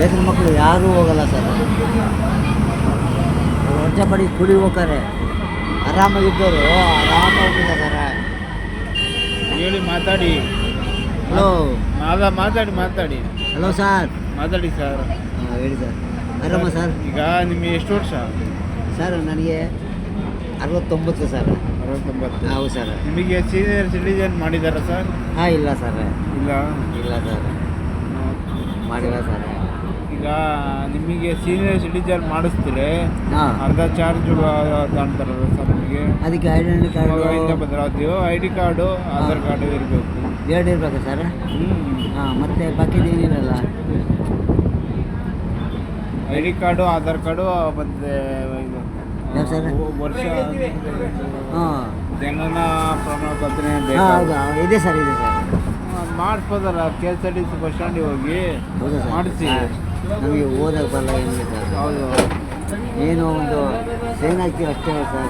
ರೈತರ ಮಕ್ಕಳು ಯಾರೂ ಹೋಗಲ್ಲ ಸರ್. ಹೊಟ್ಟೆ ಪಡಿ ಕುಡಿ ಹೋಗ್ತಾರೆ ಆರಾಮಾಗಿದ್ದವರು ಆರಾಮಾಗಿ ಸರ. ಹೇಳಿ ಮಾತಾಡಿ. ಹಲೋ. ಅಲ್ಲ ಮಾತಾಡಿ ಮಾತಾಡಿ. Hello sir. ಮಾತಾಡಿ ಸರ್. ಹಾಂ ಹೇಳಿ ಸರ್. ಆರಾಮ ಸರ್? ಈಗ ನಿಮಗೆ ಎಷ್ಟು ವರ್ಷ? ಸರ್ ನನಗೆ ಅರವತ್ತೊಂಬತ್ತು ಸರ್. ಅರವತ್ತೊಂಬತ್ತು. ಹೌದು ಸರ್. ನಿಮಗೆ ಸೀನಿಯರ್ ಸಿಟಿಜನ್ ಮಾಡಿದಾರ ಸರ್? ಹಾಂ ಇಲ್ಲ ಸರ್. ಇಲ್ಲ. ಇಲ್ಲ ಸರ್. ಮಾಡಿಲ್ಲ ಸರ್. ಈಗ ನಿಮಗೆ ಸೀನಿಯರ್ ಸಿಟಿಜನ್ ಮಾಡಿಸ್ತೀರಿ ಹಾಂ. ಅರ್ಧ ಚಾರ್ಜ್ ತಗೊಂತಾರಲ್ಲ ಸರ್ ನಿಮಗೆ. ಅದಕ್ಕೆ identity card ಭದ್ರಾವತಿಯು I D card Aadhaar card ಇರಬೇಕು. ಎರಡು ಇರಬೇಕು ಸರ್ ಹ್ಞೂ ಹಾಂ ಮತ್ತೆ ಬಾಕಿದೇನಿರಲ್ಲ I D card Aadhaar card ಮತ್ತೆ ಇದು ಸರ್? ವರ್ಷ ಹಾಂ. ಜನನ ಪ್ರಮಾಣ ಪತ್ರ ಹೌದಾ ಇದೆ ಸರ್ ಇದೆ sir ಮಾಡಿಸ್ಬೋದಲ್ಲ K S R T C bus ಸ್ಟ್ಯಾಂಡಿಗೆ ಹೋಗಿ. ಮಾಡಿಸಿ ನಮಗೆ ಓದಕ್ಕೆ ಬರಲ್ಲ ಸರ್ ಹೌದು. ಏನೋ ಒಂದು ಸೇನಾಕ್ಕೆ ಹಾಕ್ತೀವಿ ಅಷ್ಟೇ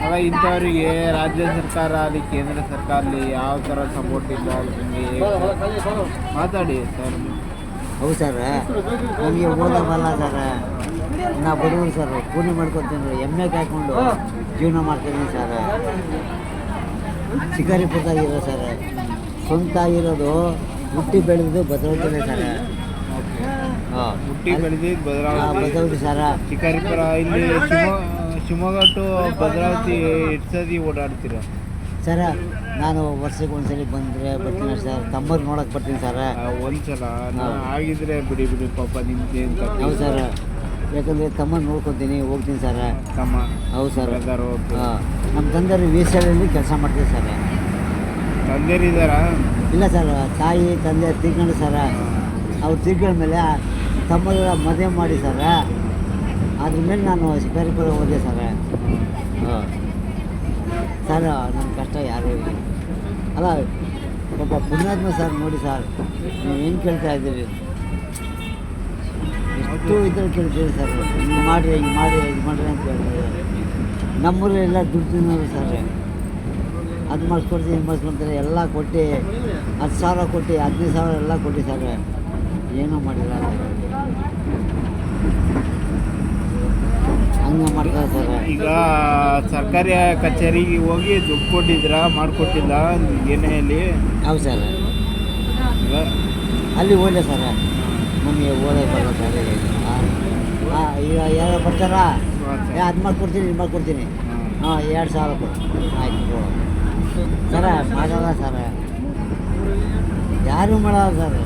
ಸರ್ ಇಂಥವರಿಗೆ ರಾಜ್ಯ ಸರ್ಕಾರ ಅಲ್ಲಿ ಕೇಂದ್ರ ಸರ್ಕಾರ ಯಾವ ಥರ ಸಪೋರ್ಟ್ ಇಲ್ಲ ಮಾತಾಡಿ ಸರ್? ಹೌದು ಸರ್. ನಮಗೆ ಓದಕ್ಕೆ ಬರಲ್ಲ ಸರ್. ನಾ ಬಡವರು ಸರ್. ಪೂರ್ಣ ಮಾಡ್ಕೊತೀನಿ. ಎಮ್ಮೆ ಕಾಯ್ಕೊಂಡು ಜೀವನ ಮಾಡ್ತೀನಿ ಸರ್. ಶಿಕಾರಿಪುರದಾಗಿರೋ ಸರ್. ಸ್ವಂತ ಆಗಿರೋದು ಹುಟ್ಟಿ ಬೆಳೆದು ಬದಲಾಗ್ತೀನಿ ಸರ್. ಹುಟ್ಟಿ ಬೆಳೆದಿದ್ದು ಭದ್ರಾವತಿ ಸರ. ಶಿಕಾರಿಪುರ ಇಲ್ಲಿ ಶಿವಮೊಗ್ಗ ಟು ಭದ್ರಾವತಿ ಎಷ್ಟು ಸತಿ ಓಡಾಡ್ತೀರ? ಸರ ನಾನು ವರ್ಷಕ್ಕೆ ಒಂದ್ಸಲ ಬಂದರೆ ಬರ್ತೀನಿ ಸರ್. ತಮ್ಮರ್ ನೋಡಕ್ಕೆ ಬರ್ತೀನಿ ಸರ್. ಒಂದ್ಸಲ. ಆಗಿದ್ರೆ ಬಿಡಿ ಬಿಡಿ ಪಾಪ ನಿಮ್ದೇನು ಹೌದು ಸರ್. ಯಾಕಂದರೆ ತಮ್ಮ ನೋಡ್ಕೊತೀನಿ ಹೋಗ್ತೀನಿ ಸರ್. ತಮ್ಮ ಹೌದು ಸರ್. ಹಾಂ. ನಮ್ಮ ತಂದೆಯವರು ವಿ ಸಿ ಕೆಲಸ ಮಾಡ್ತೀವಿ ಸರ್. ತಂದೆರಿದಾರ ಇಲ್ಲ ಸರ್ ತಾಯಿ ತಂದೆ ತಿರ್ಕೊಂಡು ಸರ. ಅವ್ರು ತಿರ್ಕೊಂಡ ಮೇಲೆ ತಮ್ಮಗಳ ಮದುವೆ ಮಾಡಿ ಸರ. ಅದ್ರ ಮೇಲೆ ನಾನು ಶಿಕಾರಿಪುರ ಹೋದೆ ಸರ್. ಹಾಂ. ಸರ್ ನನ್ನ ಕಷ್ಟ ಯಾರೂ ಇಲ್ಲ. ಅಲ್ಲ ಪಾಪ ಪುಣ್ಯಾತ್ಮ ಸರ್ ನೋಡಿ ಸರ್ ನೀವು ಏನು ಕೇಳ್ತಾ ಇದ್ದೀರಿ? ಎಷ್ಟು ಇದ್ರಲ್ಲಿ ಕೇಳ್ತೀರಿ ಸರ್. ಹಿಂಗೆ ಮಾಡಿರಿ ಹಿಂಗೆ ಮಾಡಿ ಇದು ಮಾಡಿರಿ ಅಂತ ಹೇಳ್ತಾರೆ. ನಮ್ಮೂರೆಲ್ಲ ದುಡ್ಡು ತಿನ್ನೋರು ಸರ್. ಅದು ಮಾಡಿಸ್ಕೊಡ್ತೀನಿ ಹಿಂಗೆ ಮಾಡಿಸ್ಕೊಡ್ತಾರೆ ಎಲ್ಲ ಕೊಟ್ಟು ಹತ್ತು ಸಾವಿರ ಕೊಟ್ಟು ಹದಿನೈದು ಸಾವಿರ ಎಲ್ಲ ಕೊಟ್ಟು ಸರ್. ಏನೂ ಮಾಡಿಲ್ಲ. ಈಗ ಸರ್ಕಾರಿ ಕಚೇರಿಗೆ ಹೋಗಿ ದುಡ್ಡು ಕೊಟ್ಟಿದ್ರ ಮಾಡಿಕೊಟ್ಟಿಲ್ಲ ಏನೇ ಹೇಳಿ? ಹೌದು ಸರ್. ಅಲ್ಲಿ ಹೋದೆ ಸರ್. ನಮಗೆ ಓದೋಕೆ ಬರಲ್ಲ ಸರ್ ಹಾಂ ಈಗ ಯಾರು ಬರ್ತಾರ? ಅದು ಮಾಡ್ಕೊಡ್ತೀನಿ ಇದು ಮಾಡ್ಕೊಡ್ತೀನಿ. ಹಾಂ. ಎರಡು ಸಾವಿರ ಕೊಡು. ಆಯ್ತು ಸರ ಮಾಡಲ್ಲ ಸರ್. ಯಾರು ಮಾಡಲ್ಲ ಸರ್.